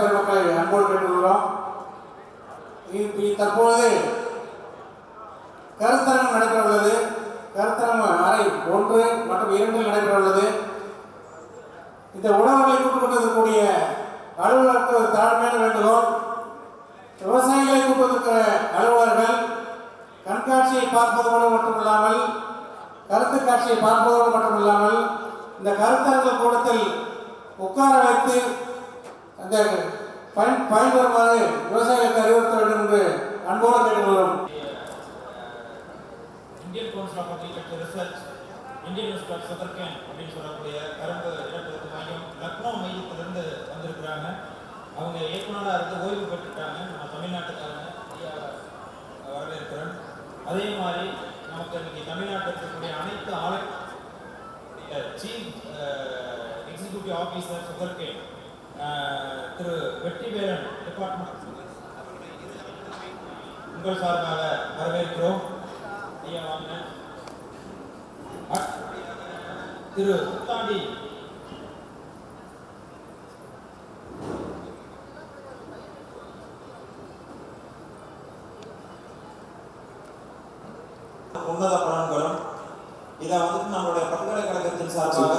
பெருமக்களை அன்போடு கேட்டுக்கொள்கிறோம். தற்போது கருத்தரங்கம் நடைபெற உள்ளது கருத்தரங்கம் அறை ஒன்று மற்றும் இரண்டில் நடைபெற உள்ளது இந்த உணவுகளை கூட்டுக் அலுவலர்கள் அலுவலருக்கு ஒரு தாழ்மையான வேண்டுகோள். விவசாயிகளை கூட்டிருக்கிற அலுவலர்கள் கண்காட்சியை பார்ப்பதோடு மட்டுமில்லாமல் கருத்து காட்சியை பார்ப்பதோடு மட்டுமில்லாமல் இந்த கருத்தரங்க கூடத்தில் உட்கார வைத்து அந்த பயன் பயன்பெறுமாறு விவசாயிகளுக்கு அறிவுறுத்த வேண்டும் என்று அன்போடு கேட்டுக்கொள்கிறோம். Indian Council of Agriculture Research Indian Institute of sugarcane அப்படின்னு சொல்லக்கூடிய கரும்பு இனப்பெருக்க மையம் லக்னோ மையத்திலிருந்து வந்திருக்கிறாங்க. அவங்க இயக்குநராக இருந்து ஓய்வு பெற்றுட்டாங்க. நம்ம தமிழ்நாட்டுக்காரங்க வரவேற்கிறேன் அதே மாதிரி நமக்கு இன்னைக்கு தமிழ்நாட்டில் இருக்கக்கூடிய அனைத்து ஆலை சீஃப் எக்ஸிக்யூட்டிவ் ஆஃபீஸர் சுகர்கேன் திரு வெற்றிவேலன் டிபார்ட்மெண்ட் உங்கள் சார்பாக வரவேற்கிறோம். ஐயா வாங்க. திரு புத்தாண்டி உன்னத பலன்களும் இதை வந்துட்டு நம்மளுடைய பல்கலைக்கழகத்தின் சார்பாக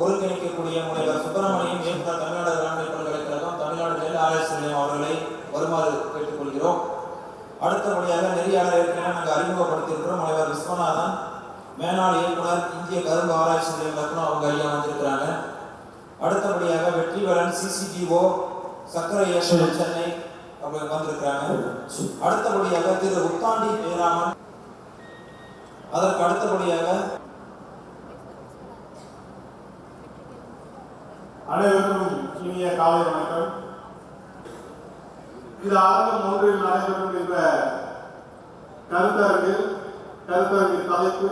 ஒருங்கிணைக்கக்கூடிய முனைவர் சுப்பிரமணியம் இயக்குனர் தமிழ்நாடு வேளாண்மை பல்கலைக்கழகம் தமிழ்நாடு நெல் ஆராய்ச்சி நிலையம் அவர்களை வருமாறு கேட்டுக்கொள்கிறோம் அடுத்தபடியாக நெறியாளர் ஏற்கனவே நாங்கள் அறிமுகப்படுத்தியிருக்கிறோம் முனைவர் விஸ்வநாதன் மேனாள் இயக்குனர் இந்திய கரும்பு ஆராய்ச்சி நிலையம் லக்னோ அவங்க ஐயா வந்திருக்கிறாங்க அடுத்தபடியாக வெற்றிவேலன் சிசிடிஓ இயக்கம் சென்னை அவங்க வந்திருக்கிறாங்க. அடுத்தபடியாக திரு உத்தாண்டி ஜெயராமன். அதற்கு அடுத்தபடியாக அனைவருக்கும் இனிய காலை வணக்கம். இது ஆரம்பம் ஒன்றில் நடைபெறுகின்ற கருத்தரங்கில் கருத்தரங்கின் தலைப்பு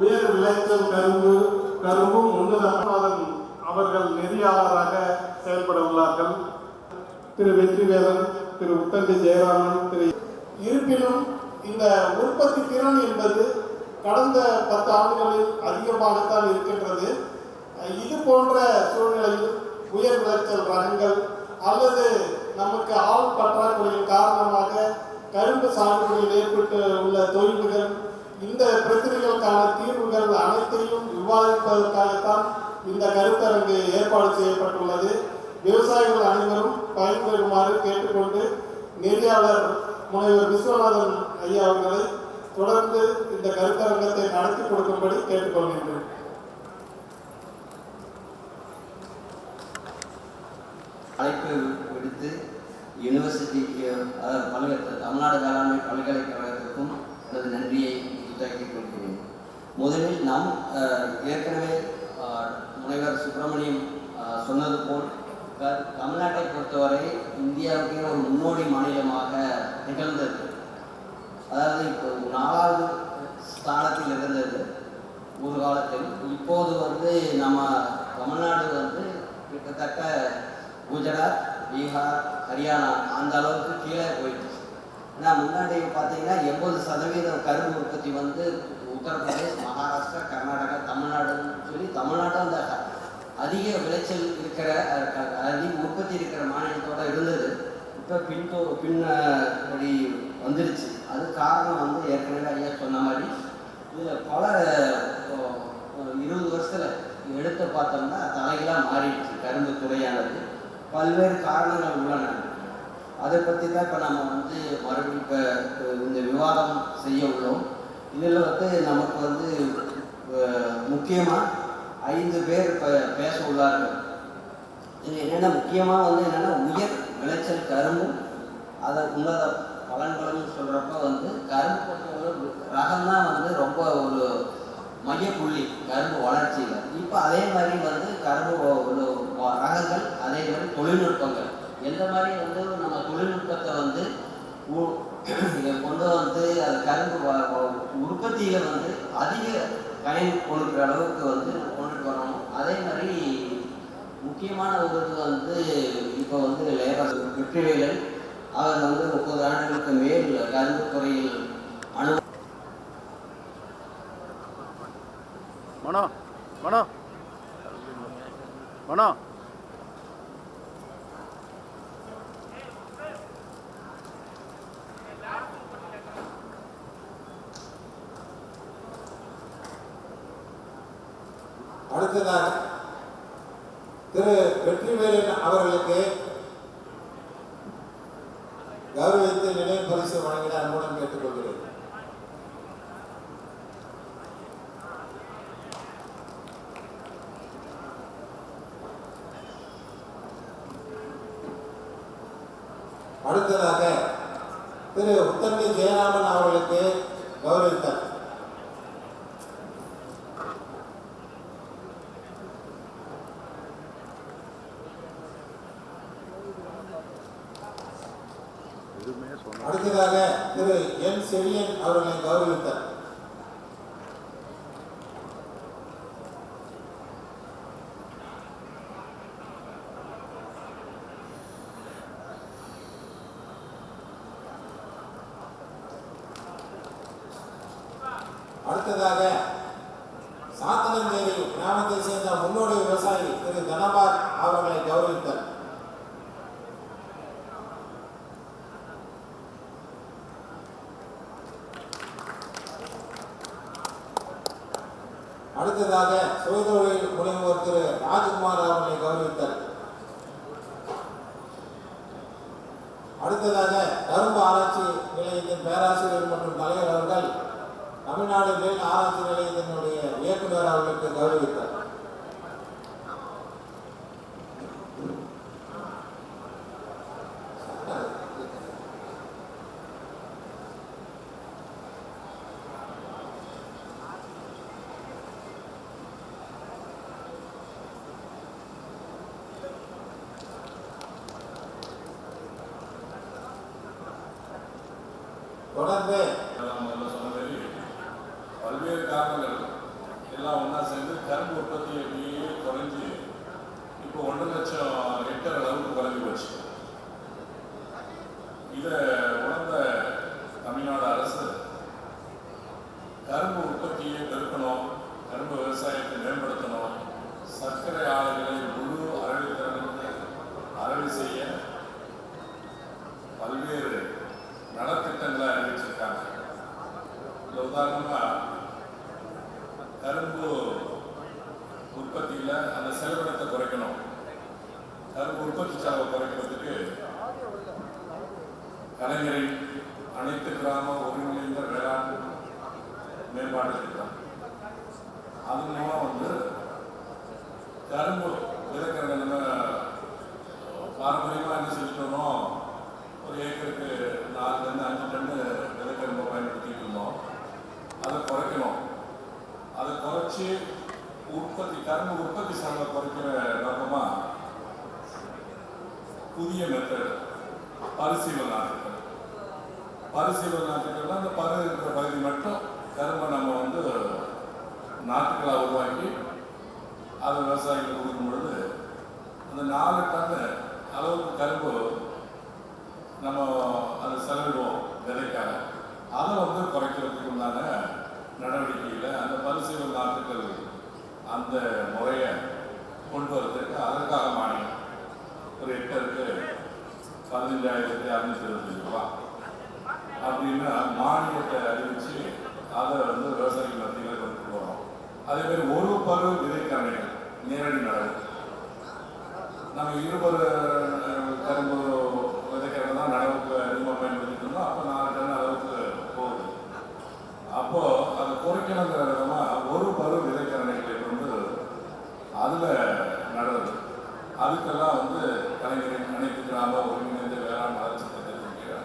உயர் விளைச்சல் கரும்பு கரும்பும் உன்னதநாதன் அவர்கள் நெறியாளராக செயல்பட உள்ளார்கள். திரு வெற்றிவேலன் திரு உத்தண்டி ஜெயராமன் திரு இருப்பினும் இந்த உற்பத்தி திறன் என்பது கடந்த பத்து ஆண்டுகளில் அதிகமாகத்தான் இருக்கின்றது. இது போன்ற சூழ்நிலையில் உயர் விளைச்சல் ரகங்கள் அல்லது நமக்கு ஆள் பற்றாக்குறையின் காரணமாக கரும்பு சாகுபடியில் ஏற்பட்டு உள்ள தொழில்கள் இந்த பிரச்சனைகளுக்கான தீர்வு அனைத்தையும் விவாதிப்பதற்காகத்தான் இந்த கருத்தரங்கு ஏற்பாடு செய்யப்பட்டுள்ளது. விவசாயிகள் அனைவரும் பயன்பெறுமாறு கேட்டுக்கொண்டு நெறியாளர் முனைவர் விஸ்வநாதன் ஐயா அவர்களை தொடர்ந்து இந்த கருத்தரங்கத்தை நடத்தி கொடுக்கும்படி கேட்டுக்கொள்கின்றேன் அழைப்பு விடுத்து யூனிவர்சிட்டிக்கு அதாவது பல்கலை தமிழ்நாடு வேளாண்மை பல்கலைக்கழகத்திற்கும் எனது நன்றியை உத்தாக்கிக் கொள்கிறேன். முதலில் நாம் ஏற்கனவே முனைவர் சுப்பிரமணியம் சொன்னது போல் க- தமிழ்நாட்டை பொறுத்தவரை இந்தியாவுக்கே ஒரு முன்னோடி மாநிலமாக நிகழ்ந்தது அதாவது இப்போ நாலாவது ஸ்தானத்தில் இருந்தது ஒரு காலத்தில். இப்போது வந்து நம்ம தமிழ்நாடு வந்து கிட்டத்தட்ட குஜராத் பீகார் ஹரியானா அந்த அளவுக்கு கீழே போயிடுச்சு. ஏன்னா முன்னாடி பார்த்தீங்கன்னா எண்பது சதவீதம் கரும்பு உற்பத்தி வந்து உத்தரப்பிரதேஷ் மகாராஷ்டிரா கர்நாடகா தமிழ்நாடுன்னு சொல்லி தமிழ்நாடு அந்த அதிக விளைச்சல் இருக்கிற க- அதிக உற்பத்தி இருக்கிற மாநிலத்தோட இருந்தது. இப்போ பின்தோ பின்னபடி வந்துருச்சு. அது காரணம் வந்து ஏற்கனவே ஐயா சொன்ன மாதிரி இதில் பல இருபது வருஷத்தில் எடுத்து பார்த்தோம்னா தலைகளாக மாறிடுச்சு கரும்பு துறையானது. பல்வேறு காரணங்கள் உள்ளன. அதை பற்றி தான் இப்போ நம்ம வந்து மறுபடியும் இப்போ இந்த விவாதம் செய்ய உள்ளோம். இதில் வந்து நமக்கு வந்து முக்கியமாக ஐந்து பேர் இப்போ பேச உள்ளார்கள். இது என்னென்ன முக்கியமாக வந்து என்னென்னா உயர் விளைச்சல் கரும்பும் அதை உன்னத பலன்களும் சொல்கிறப்ப வந்து கரும்பு பொறுத்தவரை ரகம் தான் வந்து ரொம்ப ஒரு மையப்புள்ளி கரும்பு வளர்ச்சியில். இப்போ அதே மாதிரி வந்து கரும்பு ரகங்கள் அதே மாதிரி தொழில்நுட்பங்கள். எந்த மாதிரி வந்து நம்ம தொழில்நுட்பத்தை வந்து உ- இதை கொண்டு வந்து அது கரும்பு உற்பத்தியில் வந்து அதிக பயன் கொடுக்குற அளவுக்கு வந்து கொண்டுட்டு வரணும். அதே மாதிரி முக்கியமான ஒரு வந்து இப்போ வந்து லேபர் வெற்றிவேலன் அவர் வந்து முப்பது ஆண்டுகளுக்கு மேல் கரும்பு துறையில் அனு மனோ மனோ. மனோ. அடுத்ததாக திரு வெற்றிவேலன் அவர்களுக்கு கௌரவித்து நினைவு பரிசு வழங்கிட அன்புடன் கேட்டுக்கொள்கிறேன். அடுத்ததாக திரு உத்தமி ஜெயராமன் அவர்களுக்கு கௌரவித்தார் அடுத்ததாக திரு என் செழியன் அவர்களை கௌரவித்தார் அடுத்ததாக சாத்தனஞ்சேரி கிராமத்தை சேர்ந்த முன்னோடி விவசாயி திரு தனபால் அவர்களை கௌரவித்தார் அடுத்ததாக சுயதொழில் முனைவோர் திரு ராஜ்குமார் அவர்களை கௌரவித்தார் அடுத்ததாக கரும்பு ஆராய்ச்சி நிலையத்தின் பேராசிரியர் மற்றும் தலைவர் அவர்கள் தமிழ்நாடு மேல் ஆராய்ச்சி நிலையத்தினுடைய இயக்குநர் அவர்களுக்கு கௌரவித்தார் தொடர்ந்து நான் முதல்ல சொன்ன மாதிரி பல்வேறு காரணங்கள் எல்லாம் ஒன்றா சேர்ந்து கரும்பு உற்பத்தி அப்படியே குறைஞ்சி இப்போ ஒன்றரை லட்சம் ஹெக்டர் அளவுக்கு குறைஞ்சி போச்சு இதை உணர்ந்த தமிழ்நாடு அரசு கரும்பு உற்பத்தியை பெருக்கணும் கரும்பு விவசாயத்தை மேம்படுத்தணும் சர்க்கரை ஆலைகளை முழு அரவித்திறனுக்கு அரவி செய்ய பல்வேறு நலத்திட்டங்களை அறிவிச்சிருக்காங்க உதாரணமாக கரும்பு உற்பத்தியில் அந்த செலவினத்தை குறைக்கணும். கரும்பு உற்பத்தி செலவை குறைக்கிறதுக்கு கலைஞரின் அனைத்து கிராம ஒருங்கிணைந்த வேளாண் மேம்பாடு திட்டம். அதன் மூலம் வந்து கரும்பு விதைக்கிற நம்ம பாரம்பரியமாக என்ன செஞ்சுட்டோமோ ஒரு ஏக்கருக்கு நாலுலேருந்து அஞ்சு டன்னு விதைக்கரும்பை பயன்படுத்திட்டு இருந்தோம். அதை குறைக்கணும். அதை குறைச்சி உற்பத்தி கரும்பு உற்பத்தி செலவை குறைக்கிற நோக்கமாக புதிய மெத்தட் பரிசீலனா திட்டம். பரிசீலனை திட்டம்னா அந்த பரு இருக்கிற பகுதி மட்டும் கரும்பை நம்ம வந்து நாட்டுக்களாக உருவாக்கி அதை விவசாயிகளுக்கு கொடுக்கும் பொழுது அந்த நாலு டன்னு அளவுக்கு கரும்பு நம்ம அதை செலவிடுவோம் விதைக்காக. அதை வந்து குறைக்கிறதுக்கு உண்டான நடவடிக்கையில் அந்த பரிசீலனை நாட்டுகள் அந்த முறையை கொண்டு வரதுக்கு அதற்காக மானியம் ஒரு ஹெக்டருக்கு பதினஞ்சாயிரத்தி அறுநூத்தி இருபத்தஞ்சு ரூபா. அப்படின்னு மானியத்தை அறிவிச்சு அதை வந்து விவசாயிகள் மத்தியில் கொண்டு போகிறோம் அதே மாதிரி ஒரு பரு விதைக்கரணைகள் நேரடி நடவு. நம்ம இருபது கரும்பு விதைக்கிறது தான் நடவுக்கு அதிகமாக பயன்படுத்திட்டு இருந்தோம். அப்போ நான் அப்போ அது குறைக்கணுங்கிற விதமாக ஒரு பரு விதைக்கரணைகளை வந்து அதில் நடந்தது அதுக்கெல்லாம் வந்து கலைஞரின் அனைத்து கிராம ஒருங்கிணைந்த வேளாண் வளர்ச்சி திட்டத்தின்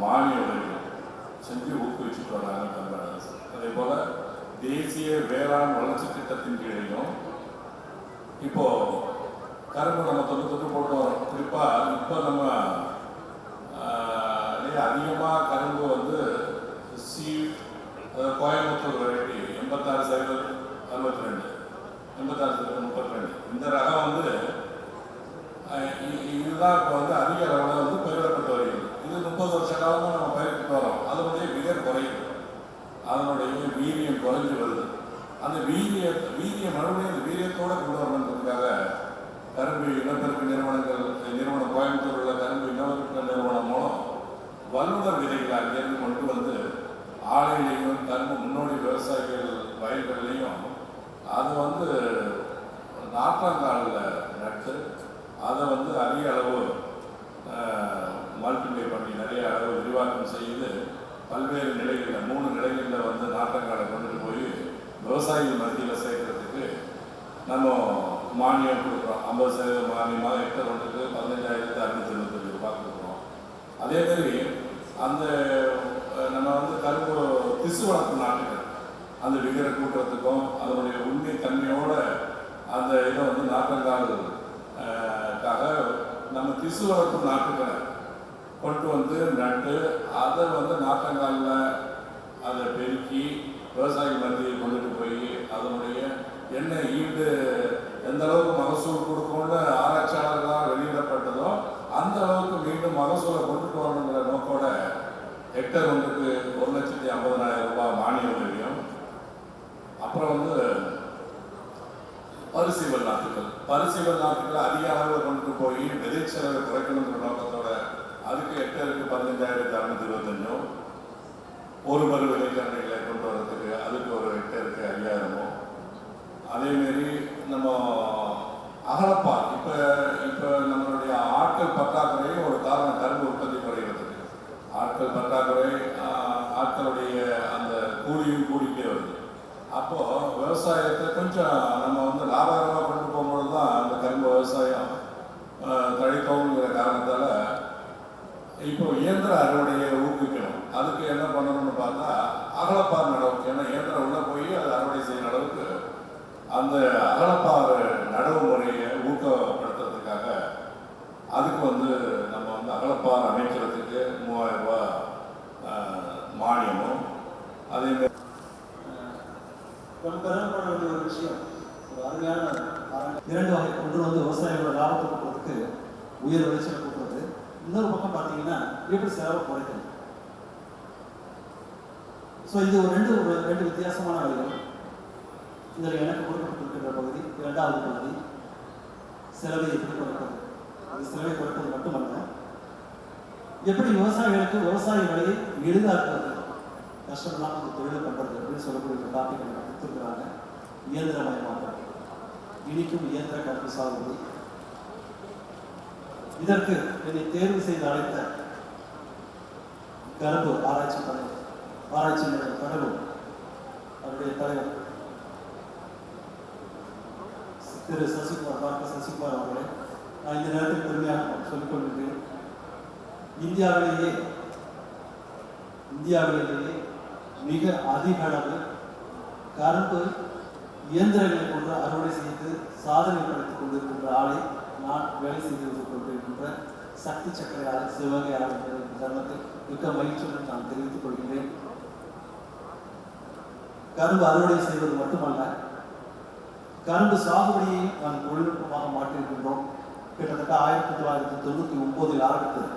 மானிய உதவி செஞ்சு ஊக்குவிச்சுட்டு வராங்க தமிழ்நாடு அரசு. அதே போல தேசிய வேளாண் வளர்ச்சி திட்டத்தின் கீழையும் இப்போ கரும்பு நம்ம தொட்டு தொட்டு போட்டு வரோம் குறிப்பா இப்போ நம்ம நிறைய அதிகமாக கரும்பு வந்து சீட் கோயம்புத்தூர் வெரைட்டி எண்பத்தாறு சதவீதம் அறுபத்தி ரெண்டு எண்பத்தாறு சதவீதம் முப்பத்தி ரெண்டு இந்த ரகம் வந்து இதுதான் இப்போ வந்து அதிக அளவில் வந்து பயிரிடப்பட்டு வருகிறது. இது முப்பது வருஷ காலமாக நம்ம பயிரிட்டு வரோம் அதனுடைய விதர் குறையுது அதனுடைய வீரியம் குறைஞ்சு வருது. அந்த வீரிய வீரிய மறுபடியும் அந்த வீரியத்தோடு கொண்டு வரணுன்றதுக்காக கரும்பு இனப்பெருக்க நிறுவனங்கள் நிறுவனம் கோயம்புத்தூர் உள்ள கரும்பு இனப்பெருக்க நிறுவனம் மூலம் வல்லுநர் விதைகளை அங்கேருந்து கொண்டு வந்து ஆலையிலையும் தன் முன்னோடி விவசாயிகள் வயல்கள்லையும் அது வந்து நாற்றங்காலில் நட்டு அதை வந்து அதிக அளவு மல்டிப்ளை பண்ணி நிறைய அளவு விரிவாக்கம் செய்து பல்வேறு நிலைகளில் மூணு நிலைகளில் வந்து நாற்றங்காலை கொண்டுட்டு போய் விவசாயிகள் மத்தியில் சேர்க்கறதுக்கு நம்ம மானியம் கொடுக்குறோம். ஐம்பது சதவீதம் மானியமாக ஹெக்டர் ஒன்றுக்கு பதினஞ்சாயிரத்து அறுநூத்தி எழுபத்தஞ்சு ரூபாய் கொடுக்குறோம். அதே மாதிரி அந்த நம்ம வந்து கரும்பு திசு வளர்ப்பு நாட்டுகள். அந்த விகரை கூட்டுறதுக்கும் அதனுடைய உண்மை தன்மையோட அந்த இதை வந்து நாட்டங்காலுக்காக நம்ம திசு வளர்ப்பு நாட்டுகளை கொண்டு வந்து நட்டு அதை வந்து நாட்டங்காலில் அதை பெருக்கி விவசாயி மத்தியில் கொண்டுட்டு போய் அதனுடைய என்ன ஈடு எந்த அளவுக்கு மகசூல் கொடுக்கும்னு ஆராய்ச்சியாளர்களால் வெளியிடப்பட்டதோ அந்த அளவுக்கு மீண்டும் மகசூலை கொண்டுட்டு வரணுங்கிற நோக்கோட ஹெக்டர் ஒன்றுக்கு ஒரு லட்சத்தி ஐம்பதனாயிரம் ரூபாய் மானிய உதவியும் அப்புறம் வந்து பரிசு நாட்டுகள் பரிசீவல் அதிக அளவில் கொண்டு போய் விதைச்செலவை குறைக்கணும் குறைக்கணுங்கிற நோக்கத்தோட அதுக்கு எட்டருக்கு பதினஞ்சாயிரத்தி அறுநூத்தி இருபத்தஞ்சும் ஒரு மறு விதைக்கரணைகளை கொண்டு வர்றதுக்கு அதுக்கு ஒரு ஹெக்டருக்கு ஐயாயிரமும் அதேமாரி நம்ம அகலப்பால் இப்போ இப்போ நம்மளுடைய ஆட்கள் பற்றாக்குறை ஒரு காரணம் கரும்பு உற்பத்தி குறைகிறதுக்கு ஆட்கள் பற்றாக்குறை ஆஹ், ஆட்களுடைய அந்த கூலியும் கூடிக்கிட்டே வருது. அப்போ விவசாயத்தை கொஞ்சம் நம்ம வந்து லாபகரமாக கொண்டு போகும்போது தான் அந்த கரும்பு விவசாயம் ஆஹ், தழைத்தோங்கிற காரணத்தால இப்போ இயந்திர அறுவடையை ஊக்குவிக்கணும். அதுக்கு என்ன பண்ணணும்னு பார்த்தா அகலப்பார் நடவு. ஏன்னா இயந்திரம் உள்ளே போய் அதை அறுவடை செய்யற அளவுக்கு அந்த அகலப்பார் நடவு முறையை ஊக்கப்படுத்துறதுக்காக அதுக்கு வந்து நம்ம வந்து அகலப்பார் அமைக்கிறதுக்கு மூவாயிரம் ரூபா மானியமும் அதே மாதிரி ரொம்ப பெருமைப்பட ஒரு விஷயம். ஒரு அருமையான இரண்டு வகை. ஒன்று வந்து விவசாயிகளோட லாபத்தை கூட்டுறதுக்கு உயர் விளைச்சல் இன்னொரு பக்கம் பார்த்தீங்கன்னா எப்படி செலவை குறைக்கணும். ஸோ இது ஒரு ரெண்டு ஒரு ரெண்டு வித்தியாசமான வழிகள். இதில் எனக்கு கொடுக்கப்பட்டிருக்கின்ற பகுதி இரண்டாவது பகுதி செலவை எப்படி குறைப்பது? அது செலவை குறைப்பது மட்டுமல்ல. எப்படி விவசாயிகளுக்கு விவசாய வேலையை எளிதாக்குவது? கஷ்டமில்லாமல் இந்த தொழிலை பண்ணுறது அப்படின்னு சொல்லக்கூடிய டாபிக் கொடுத்துருக்குறாங்க. இயந்திரமயமாக்கம் இனிக்கும் இயந்திர கருத்து சாகுபடி இதற்கு என்னை தேர்வு செய்து அழைத்த கரும்பு ஆராய்ச்சி தலைவர் ஆராய்ச்சி நிலையம் கடவுள் அவருடைய தலைவர் திரு சசிகுமார் டாக்டர் சசிகுமார் அவர்களே நான் இந்த நேரத்தில் பெருமையாக சொல்லிக் இந்தியாவிலேயே இந்தியாவிலேயே மிக அதிக அளவு கரும்பு இயந்திரங்களை கொண்டு அறுவடை செய்து சாதனை படைத்துக் கொண்டிருக்கின்ற ஆளை நான் வேலை செய்து கொண்டிருக்கின்ற சக்தி சக்கரையாளர் சிவகங்கை ஆளுநர் தருணத்தை மிக்க மகிழ்ச்சியுடன் நான் தெரிவித்துக் கொள்கிறேன் கரும்பு அறுவடை செய்வது மட்டுமல்ல கரும்பு சாகுபடியை நாம் தொழில்நுட்பமாக மாற்றியிருக்கின்றோம். கிட்டத்தட்ட ஆயிரத்தி தொள்ளாயிரத்தி தொண்ணூத்தி ஒன்பதில் ஆரம்பித்தது.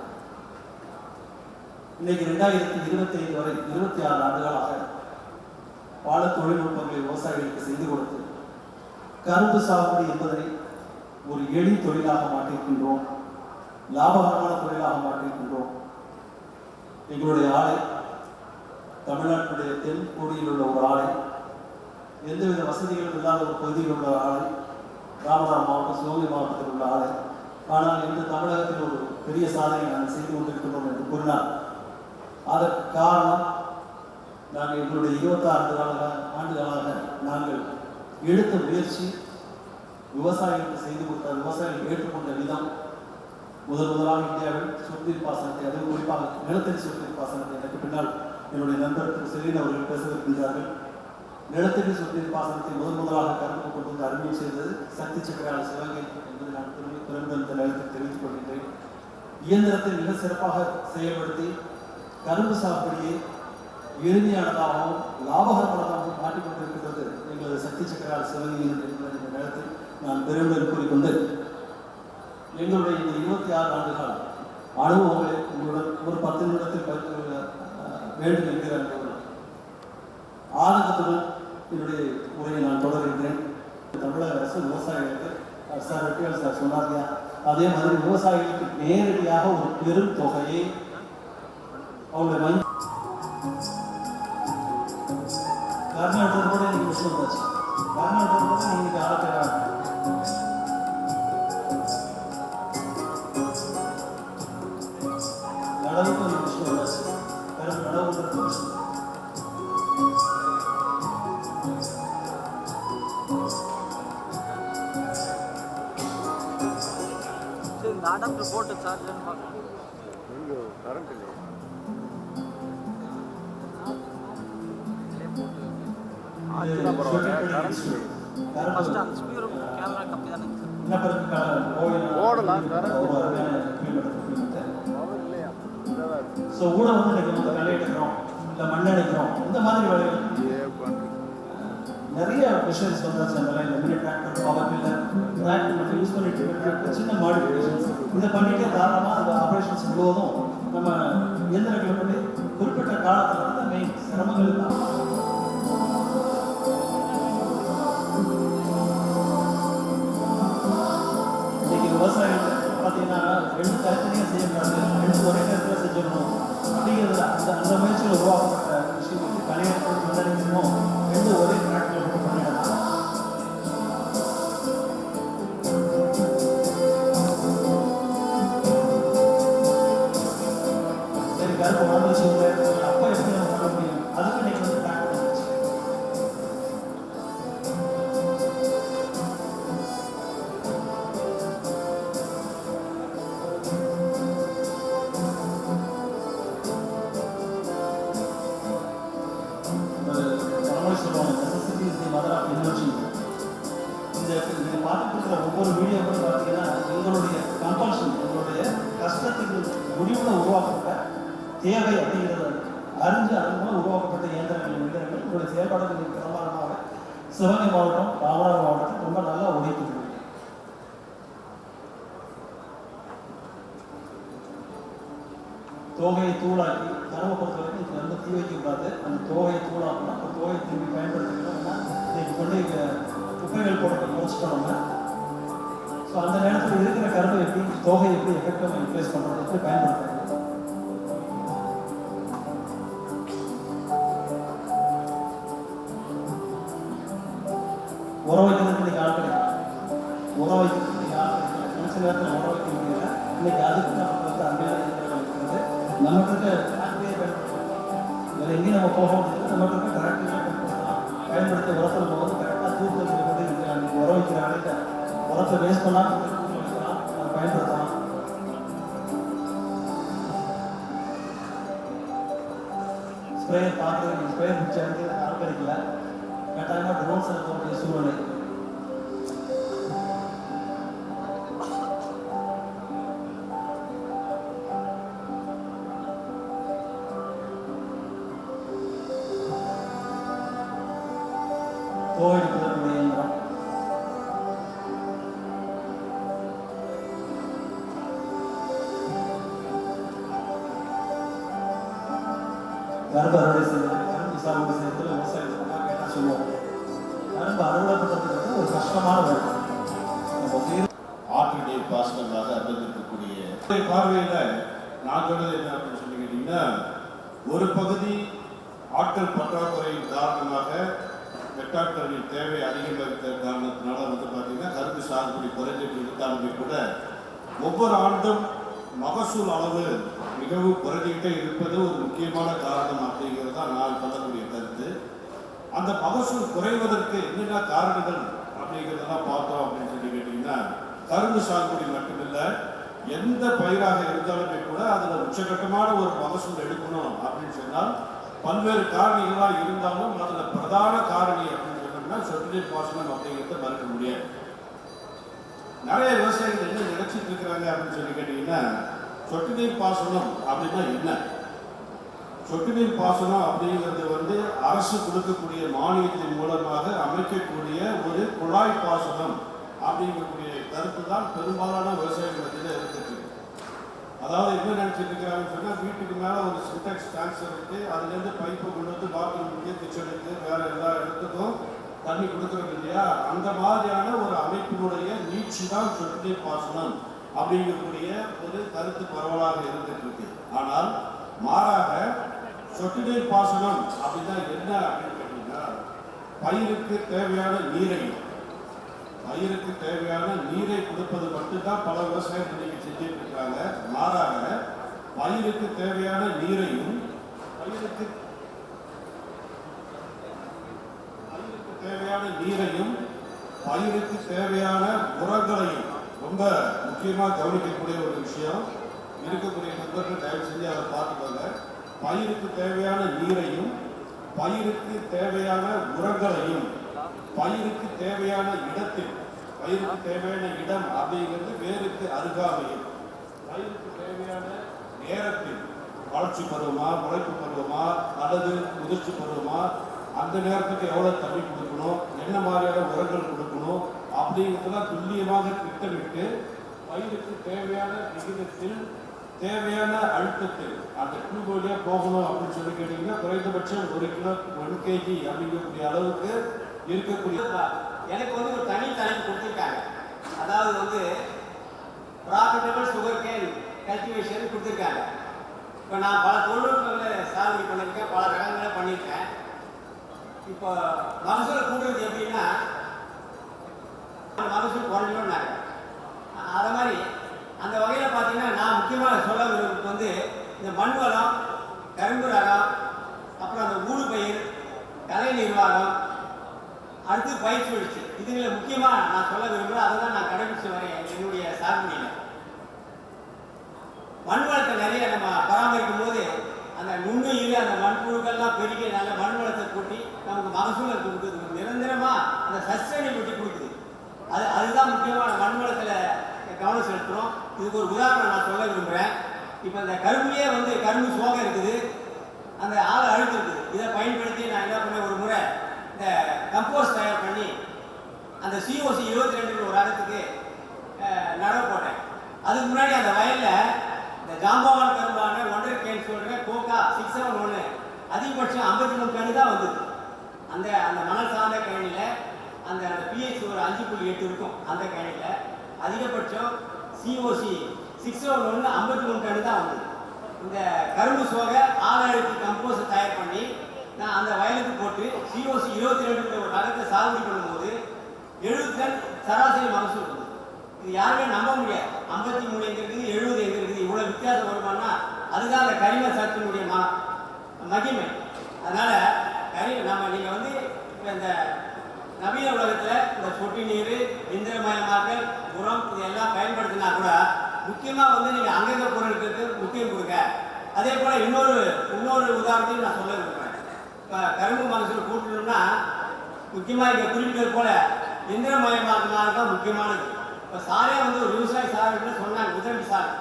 இன்னைக்கு ரெண்டாயிரத்தி இருபத்தி ஐந்து வரை இருபத்தி ஆறு ஆண்டுகளாக பல தொழில்நுட்பங்களை விவசாயிகளுக்கு செய்து கொடுத்து கரும்பு சாகுபடி என்பதை ஒரு எளி தொழிலாக மாற்றிருக்கின்றோம் லாபகரமான தொழிலாக மாற்றிருக்கின்றோம் எங்களுடைய ஆலை தமிழ்நாட்டுடைய தென்கோடியில் உள்ள ஒரு ஆலை எந்தவித வசதிகளும் இல்லாத ஒரு பகுதியில் உள்ள ஆலை ராமநாதபுரம் மாவட்டம் சிவகங்கை மாவட்டத்தில் உள்ள ஆலை ஆனால் இன்று தமிழகத்தில் ஒரு பெரிய சாதனை நாங்கள் செய்து கொண்டிருக்கின்றோம் என்று கூறினார் அதற்கு காரணம் நாங்கள் எங்களுடைய இருபத்தாறு கால ஆண்டுகளாக நாங்கள் எடுத்த முயற்சி விவசாயிகளுக்கு செய்து கொடுத்த விவசாயிகள் ஏற்றுக்கொண்ட விதம் முதல் முதலாக இந்தியாவில் சொற்நீர் பாசனத்தை அதுவும் குறிப்பாக நிலத்தடி சொற்நீர் பாசனத்தை எனக்கு பின்னால் என்னுடைய நண்பர் திரு செலீன் அவர்கள் பேசவிருக்கின்றார்கள் நிலத்தடி சொற்நீர் பாசனத்தை முதன் முதலாக கரும்பு கொண்டு வந்து அறிமுகம் செய்தது சக்தி சக்கரான சிவகங்கை என்பதை நான் பெருமை பெருமை இந்த தெரிவித்துக் கொள்கின்றேன். இயந்திரத்தை மிக சிறப்பாக செயல்படுத்தி கரும்பு சாப்பிடியை எளிமையானதாகவும் லாபகரமானதாகவும் மாற்றிக்கொண்டிருக்கின்றது எங்களது சக்தி சக்கரால் சிவகங்கை என்ற நிலத்தில் நான் பெருமையுடன் கூறிக்கொண்டு எங்களுடைய இந்த இருபத்தி ஆறு ஆண்டு கால அனுபவங்களை உங்களுடன் ஒரு பத்து நிமிடத்தில் பகிர்ந்து கொள்ள, வேண்டும் என்கிற அந்த என்னுடைய உரையை நான் தொடர்கின்றேன். தமிழக அரசு விவசாயிகளுக்கு சார் வெற்றியால் சார் சொன்னாங்க அதே மாதிரி விவசாயிகளுக்கு நேரடியாக ஒரு பெரும் தொகையை அவங்களுடைய வங்கி கர்நாடகத்தோட இன்னைக்கு விஷயம் வந்தாச்சு. கர்நாடகத்தோட இன்னைக்கு ஆளுக்கிறாங்க போட்டு சார்ஜர்னு பார்க்கலாம் ஃபஸ்ட்டு அந்த கேமரா கம்மி தானே. ஸோ இன்னைக்கு வந்து களை எடுக்கிறோம். இல்லை மண் எடுக்கிறோம். இந்த மாதிரி வேலைகள் நிறைய மிஷின்ஸ் வந்தாச்சு நம்ம லைன்ல mini tractor power tractor use பண்ணிட்டு சின்ன மாடிஃபிகேஷன்ஸ் இதை பண்ணிட்டு தாராளமாக அந்த ஆப்ரேஷன்ஸ் முழுவதும் நம்ம இயந்திரங்களை பண்ணி குறிப்பிட்ட காலத்தில் வந்து மெயின் சிரமங்கள் தான். இன்னைக்கு விவசாயிகள் பார்த்தீங்கன்னா ரெண்டு தனித்தனியாக செய்யக்கூடாது ரெண்டு ஒரே நேரத்தில் செஞ்சிடணும் அப்படிங்கிறதுல அந்த அந்த முயற்சியில் உருவாக்கப்பட்ட இருக்கிற ஒவ்வொரு வீடியோ கூட பார்த்தீங்கன்னா எங்களுடைய கம்பல்ஷன் எங்களுடைய கஷ்டத்துக்கு முடிவில் உருவாக்கப்பட்ட தேவை அப்படிங்கிறத அறிஞ்சு அதன் மூலம் உருவாக்கப்பட்ட இயந்திரங்கள் இயந்திரங்கள். உங்களுடைய செயல்பாடுகளின் பிரமாணமாக சிவகங்கை மாவட்டம் ராமநாதர் மாவட்டத்தில் ரொம்ப நல்லா உழைக்குது தோகையை தூளாக்கி கருவை பொறுத்த வரைக்கும் வந்து தீ வைக்கக்கூடாது அந்த தோகையை தூளாக்கணும். அந்த தோகையை திரும்பி பயன்படுத்திக்கணும். இன்னைக்கு கொண்டு இங்க குப்பைகள் போட்டு முடிச்சிட்டோம் ஸோ அந்த நேரத்தில் இருக்கிற கருத்தை எப்படி தோகையை எப்படி எஃபெக்டாக யூட்டிலைஸ் பண்ணுறது எப்படி பயன்படுத்துறது? உரம் வைக்கிறதுக்கு இன்னைக்கு ஆள் கிடைக்கும் உரம் இன்னைக்கு ஆள் கிடைக்கும் நினச்ச நேரத்தில் உரம் முடியல இன்னைக்கு அதுக்கு நம்ம வந்து அங்கேயே இருக்கிறது நம்மகிட்ட இருக்க டிராக்டரே பயன்படுத்தலாம். வேறு எங்கேயும் நம்ம போக முடியாது இருக்க கரெக்டாக பயன்படுத்தலாம் பயன்படுத்த உரத்தில் போகிறது கரெக்டாக தூக்கத்தில் போது இருக்கு அன்னைக்கு வைக்கிற உரத்தை வேஸ்ட் பண்ணாமல் பயன்படுத்தலாம் ஸ்ப்ரேயர் பார்க்குறது ஸ்ப்ரேயர் முடிச்சு இடத்துல ஆள் கட்டாயமாக ட்ரோன்ஸ் இருக்கக்கூடிய சூழ்நிலை. கரும்பு அறுவடை செய்யறது கரும்பு சாகுபடி செய்யறதுல விவசாயத்துக்கு கேட்டால் சொல்லுவோம் கரும்பு அறுவடை பண்ணுறதுக்கு ஒரு கஷ்டமான வேலை. நம்ம ஆற்று நீர் பாசனமாக அமைந்திருக்கக்கூடிய பார்வையில் நான் சொன்னது என்ன அப்படின்னு சொல்லி ஒரு பகுதி ஆட்கள் பற்றாக்குறையின் காரணமாக வெட்டாட்களின் தேவை அதிகமாக இருக்கிற காரணத்தினால வந்து பார்த்தீங்கன்னா கரும்பு சாகுபடி குறைஞ்சிட்டு இருந்தாலுமே கூட ஒவ்வொரு ஆண்டும் மகசூல் அளவு மிகவும் குறைஞ்சிக்கிட்டே இருப்பது ஒரு முக்கியமான காரணம் அப்படிங்கிறது தான் நான் சொல்லக்கூடிய கருத்து. அந்த மகசூல் குறைவதற்கு என்னென்ன காரணங்கள் அப்படிங்கிறதெல்லாம் பார்த்தோம் அப்படின்னு சொல்லி கேட்டிங்கன்னா கரும்பு சாகுபடி மட்டுமில்லை எந்த பயிராக இருந்தாலுமே கூட அதில் உச்சகட்டமான ஒரு மகசூல் எடுக்கணும் அப்படின்னு சொன்னால் பல்வேறு காரணிகளாக இருந்தாலும் அதில் பிரதான காரணி அப்படின்னு சொன்னோம்னா சொட்டு பாசனம் அப்படிங்கிறத மறுக்க முடியாது. நிறைய விவசாயிகள் என்ன நினைச்சிட்டு இருக்கிறாங்க அப்படின்னு சொல்லி கேட்டிங்கன்னா சொட்டு நீர் பாசனம் அப்படின்னா என்ன? சொட்டு நீர் பாசனம் அப்படிங்கிறது வந்து அரசு கொடுக்கக்கூடிய மானியத்தின் மூலமாக அமைக்கக்கூடிய ஒரு குழாய் பாசனம் அப்படிங்கக்கூடிய கருத்து தான் பெரும்பாலான விவசாயிகள் மத்தியில் இருக்குது அதாவது என்ன நினைச்சிட்டு இருக்கிறாங்கன்னு சொன்னால் வீட்டுக்கு மேலே ஒரு சின்டெக்ஸ் டேங்க்ஸ் இருக்கு அதுலேருந்து பைப்பை கொண்டு வந்து பாத்ரூமுக்கு கிச்சனுக்கு வேற எல்லா இடத்துக்கும் தண்ணி கொடுக்குறது இல்லையா? அந்த மாதிரியான ஒரு அமைப்பினுடைய நீட்சி தான் சொட்டு நீர் பாசனம். அப்படிங்கக்கூடிய ஒரு கருத்து பரவலாக இருந்துட்டு இருக்கு. ஆனால் மாறாக சொட்டு நீர் பாசனம் அப்படின்னா என்ன அப்படின்னு கேட்டீங்கன்னா பயிருக்கு தேவையான நீரை பயிருக்கு தேவையான நீரை கொடுப்பது மட்டும்தான் பல விவசாயிகள் இன்னைக்கு செஞ்சுட்டு இருக்காங்க. மாறாக பயிருக்கு தேவையான நீரையும் பயிருக்கு பயிருக்கு தேவையான நீரையும் பயிருக்கு தேவையான உரங்களையும் ரொம்ப முக்கியமாக கவனிக்கக்கூடிய ஒரு விஷயம் இருக்கக்கூடிய நண்பர்கள் தயவு செஞ்சு அதை பார்த்துக்கோங்க. பயிருக்கு தேவையான நீரையும் பயிருக்கு தேவையான உரங்களையும் பயிருக்கு தேவையான இடத்தில் பயிருக்கு தேவையான இடம் அப்படிங்கிறது வேருக்கு அருகாமையில். பயிருக்கு தேவையான நேரத்தில் வளர்ச்சி பருவமா முளைப்பு பருவமா அல்லது முதிர்ச்சி பருவமா அந்த நேரத்துக்கு எவ்வளோ தண்ணி கொடுக்கணும் என்ன மாதிரியான உரங்கள் கொடுக்கணும் அப்படிங்கிறதெல்லாம் துல்லியமாக திட்டமிட்டு பயிருக்கு தேவையான விகிதத்தில் தேவையான அழுத்தத்தில் அந்த டியூப் வழியாக போகணும் அப்படின்னு சொல்லி கேட்டிங்கன்னா குறைந்தபட்சம் ஒரு கிலோ ஒன் கேஜி அப்படிங்கக்கூடிய அளவுக்கு இருக்கக்கூடிய எனக்கு வந்து ஒரு தனி தலைப்பு கொடுத்துருக்காங்க. அதாவது வந்து ப்ராஃபிட்டபிள் சுகர் கேன் கல்டிவேஷன் கொடுத்துருக்காங்க. இப்போ நான் பல தொழில்நுட்பங்களை சாதனை பண்ணியிருக்கேன் பல ரகங்களை பண்ணியிருக்கேன். இப்போ மகசூல் கூடுறது எப்படின்னா மகசூல் குறைஞ்சோன்னாங்க அதை மாதிரி அந்த வகையில் பார்த்தீங்கன்னா நான் முக்கியமாக சொல்ல விரும்புறது வந்து இந்த மண் வளம் கரும்பு ரகம் அப்புறம் அந்த ஊடு பயிர் கலை நிர்வாகம் அடுத்து பயிர் சுழற்சி. இதுகளில் முக்கியமாக நான் சொல்ல விரும்புகிறேன் அதை தான் நான் கடைபிடிச்சு வரேன் என்னுடைய சாகுபடியில் மண் வளத்தை நிறைய நம்ம பராமரிக்கும் போது அந்த நுண்ணுயிர் அந்த மண்புழுக்கள்லாம் பெருகி நல்ல மண் வளத்தை கூட்டி நமக்கு மகசூலை கொடுக்குது. நிரந்தரமாக அந்த சஸ்டைனபிலிட்டி கொடுக்குது. அது அதுதான் முக்கியமான மண் வளத்தில் கவனம் செலுத்துகிறோம் இதுக்கு ஒரு உதாரணம் நான் சொல்ல விரும்புகிறேன் இப்போ இந்த கரும்புலேயே வந்து கரும்பு சோகம் இருக்குது. அந்த ஆளை அழுத்திருக்குது. இதை பயன்படுத்தி நான் என்ன பண்ணேன்? ஒரு முறை இந்த கம்போஸ்ட் தயார் பண்ணி அந்த சிஓசி இருபத்தி ரெண்டு ஒரு ரகத்துக்கு நடவு போட்டேன். அதுக்கு முன்னாடி அந்த வயலில் இந்த ஜாம்பவான் கரும்பான ஒன்றரை கேன் சொல்கிற கோகா சிக்ஸ் செவன் ஒன்று அதிகபட்சம் ஐம்பத்தி மூணு கணு தான் வந்தது. அந்த அந்த மணல் சார்ந்த கேணியில் அந்த அந்த பிஹெச் ஒரு அஞ்சு புள்ளி எட்டு இருக்கும் அந்த கேணியில் அதிகபட்சம் சிஓசி சிக்ஸ் செவன் ஒன்று ஐம்பத்தி மூணு டன் தான் வந்தது. இந்த கரும்பு சோகை ஆறாயிரத்தி கம்போஸை தயார் பண்ணி நான் அந்த வயலுக்கு போட்டு சிஓசி இருபத்தி ரெண்டு ஒரு ரகத்தை சாகுபடி பண்ணும்போது எழுபது டன் சராசரி மகசூல் இருந்தது. இது யாருமே நம்ப முடியாது. ஐம்பத்தி மூணு எங்கே இருக்குது எழுபது எங்கே இருக்குது. இவ்வளோ வித்தியாசம் வருமானா அதுதான் அந்த கரிம சத்தினுடைய மகிமை. அதனால் கரி நம்ம நீங்கள் வந்து இப்போ இந்த நவீன உலகத்தில் இந்த சொட்டு நீர் இந்திரமயமாக்கல் உரம் இதெல்லாம் பயன்படுத்தினா கூட முக்கியமாக வந்து நீங்கள் அங்கங்க பொருட்களுக்கு முக்கியம் கொடுங்க. அதே போல் இன்னொரு இன்னொரு உதாரணத்தையும் நான் சொல்ல விரும்புகிறேன் இப்போ கரும்பு மகசூல் கூட்டணும்னா முக்கியமாக இங்கே குறிப்பிட்டது போல இந்திரமயமாக்கினால தான் முக்கியமானது. இப்போ சாரே வந்து ஒரு விவசாய சார் சொன்னாங்க உதவி சார்.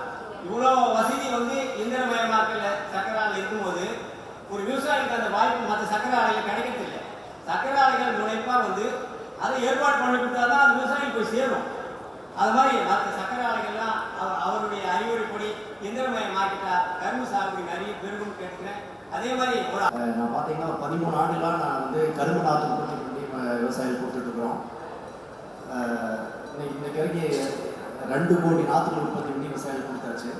இவ்வளோ வசதி வந்து இந்திரமயமாக்கல சக்கர இருக்கும்போது ஒரு விவசாயிக்கு அந்த வாய்ப்பு மற்ற சக்கர ஆலையில் கிடைக்கிறதில்லை. சக்கர ஆலைகள் முனைப்பாக வந்து அதை ஏற்பாடு பண்ணி கொடுத்தா தான் அது விவசாயிக்கு போய் சேரும். அது மாதிரி மற்ற சக்கர ஆலைகள்லாம் அவர் அவருடைய அறிவுரைப்படி இந்திரமயமாக்கிட்டா கரும்பு சாகுபடி நிறைய பெருகும் கேட்கிறேன். அதே மாதிரி ஒரு நான் பார்த்தீங்கன்னா ஒரு பதிமூணு ஆண்டுகளாக நான் வந்து கரும்பு நாற்று கொடுத்து பண்ணி விவசாயிகள் கொடுத்துட்ருக்குறோம். இன்னைக்கு இன்னைக்கு வரைக்கும் ரெண்டு கோடி நாற்றுகள் உற்பத்தி பண்ணி விவசாயிகள் கொடுத்தாச்சு.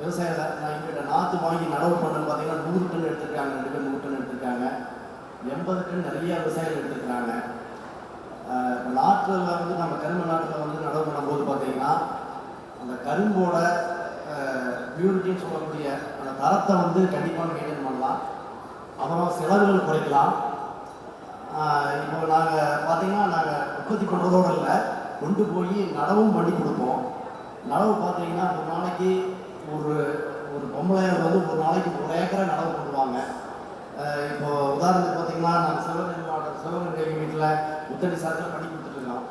விவசாயிகள் நான் எங்கிட்ட நாற்று வாங்கி நடவு பண்ணு பார்த்தீங்கன்னா நூறு டன் எடுத்திருக்காங்க ரெண்டு பேர் நூறு டன் எடுத்திருக்காங்க. எண்பதுக்கு நிறைய விவசாயிகள் எடுத்துக்கிறாங்க நாட்டில் வந்து நம்ம கரும்பு நாட்டில் வந்து நடவு பண்ணும்போது பார்த்தீங்கன்னா அந்த கரும்போட பியூரிட்டின்னு சொல்லக்கூடிய அந்த தரத்தை வந்து கண்டிப்பாக மெயின்டைன் பண்ணலாம். அப்புறம் செலவுகள் குறைக்கலாம். இப்போ நாங்கள் பார்த்தீங்கன்னா நாங்கள் உற்பத்தி பண்ணுறதோடு இல்லை கொண்டு போய் நடவும் பண்ணி கொடுப்போம். நடவு பார்த்தீங்கன்னா ஒரு நாளைக்கு ஒரு ஒரு பொம்பளையார் வந்து ஒரு நாளைக்கு ஒரு ஏக்கரை நடவு பண்ணுவாங்க. இப்போது உதாரணத்துக்கு பார்த்தீங்கன்னா நாங்கள் சிவகங்கை மாவட்டம் சிவகங்கை வீட்டில் முத்தடி சாரத்தில் பண்ணி கொடுத்துட்ருக்கோம்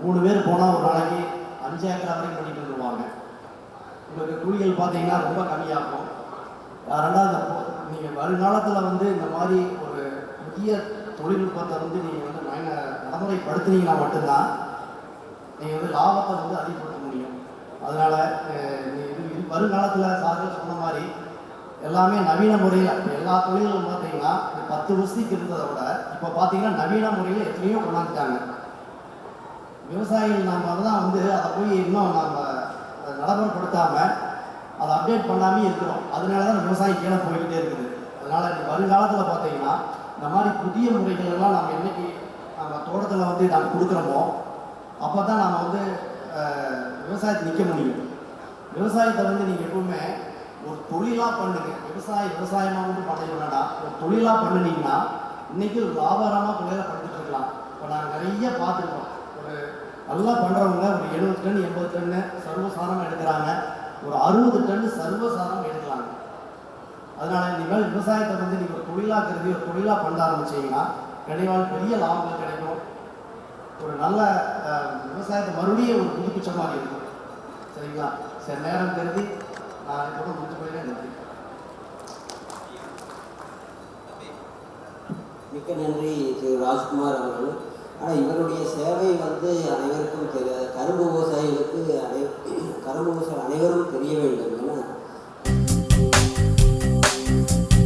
மூணு பேர் போனால் ஒரு நாளைக்கு அஞ்சு ஏக்கரா வரைக்கும் பண்ணிட்டு வருவாங்க. உங்களுக்கு கூலிகள் பார்த்தீங்கன்னா ரொம்ப கம்மியாகும். ரெண்டாவது நீங்கள் வருங்காலத்தில் வந்து இந்த மாதிரி ஒரு புதிய தொழில்நுட்பத்தை வந்து நீங்கள் வந்து நயன நடைமுறைப்படுத்துனீங்கன்னா மட்டும்தான் நீங்கள் வந்து லாபத்தை வந்து அதிகப்படுத்த முடியும். அதனால் இது வருங்காலத்தில் சார்கள் சொன்ன மாதிரி எல்லாமே நவீன முறையில் இப்போ எல்லா தொழில்களும் பார்த்தீங்கன்னா இந்த பத்து வருஷத்துக்கு இருந்ததை விட இப்போ பார்த்தீங்கன்னா நவீன முறையில் எத்தனையோ கொண்டாந்துட்டாங்க. விவசாயிகள் நாம் தான் வந்து அதை போய் இன்னும் நாம் அதை அதை அப்டேட் பண்ணாமே இருக்கிறோம். அதனால தான் விவசாயி கீழே போய்கிட்டே இருக்குது. அதனால் வருங்காலத்தில் பார்த்தீங்கன்னா இந்த மாதிரி புதிய முறைகள் எல்லாம் நம்ம என்னைக்கு நம்ம தோட்டத்தில் வந்து நாங்கள் கொடுக்குறோமோ அப்போ தான் நாம் வந்து விவசாயத்தை நிற்க முடியும். விவசாயத்தை வந்து நீங்கள் எப்பவுமே ஒரு தொழிலாக பண்ணுங்க. விவசாயம் விவசாயமாக வந்து பண்ண வேண்டாம் ஒரு தொழிலாக பண்ணுனீங்கன்னா இன்னைக்கு வியாபாரமாக தொழிலாக பண்ணிட்டு இருக்கலாம். இப்போ நாங்கள் நிறைய பார்த்துருக்கோம். ஒரு நல்லா பண்ணுறவங்க ஒரு எழுபது டன் எண்பது டன்னு சர்வசாரம் எடுக்கிறாங்க. ஒரு அறுபது டன் சர்வசாரம் எடுக்கலாங்க. அதனால இனிமேல் விவசாயத்தை வந்து நீங்கள் ஒரு தொழிலாக கருதி ஒரு தொழிலாக பண்ண ஆரம்பிச்சீங்கன்னா கண்டிப்பாக பெரிய லாபங்கள் கிடைக்கும். ஒரு நல்ல விவசாயத்தை மறுபடியும் ஒரு புதுப்பிச்ச மாதிரி இருக்கும். சரிங்களா? சரி நேரம் கருதி நான் முடிச்சு நன்றி மிக்க நன்றி திரு ராஜ்குமார் அவர்கள். ஆனால் இவருடைய சேவை வந்து அனைவருக்கும் தெரியாது. கரும்பு விவசாயிகளுக்கு அனை கரும்பு விவசாயிகள் அனைவரும் தெரிய வேண்டும்.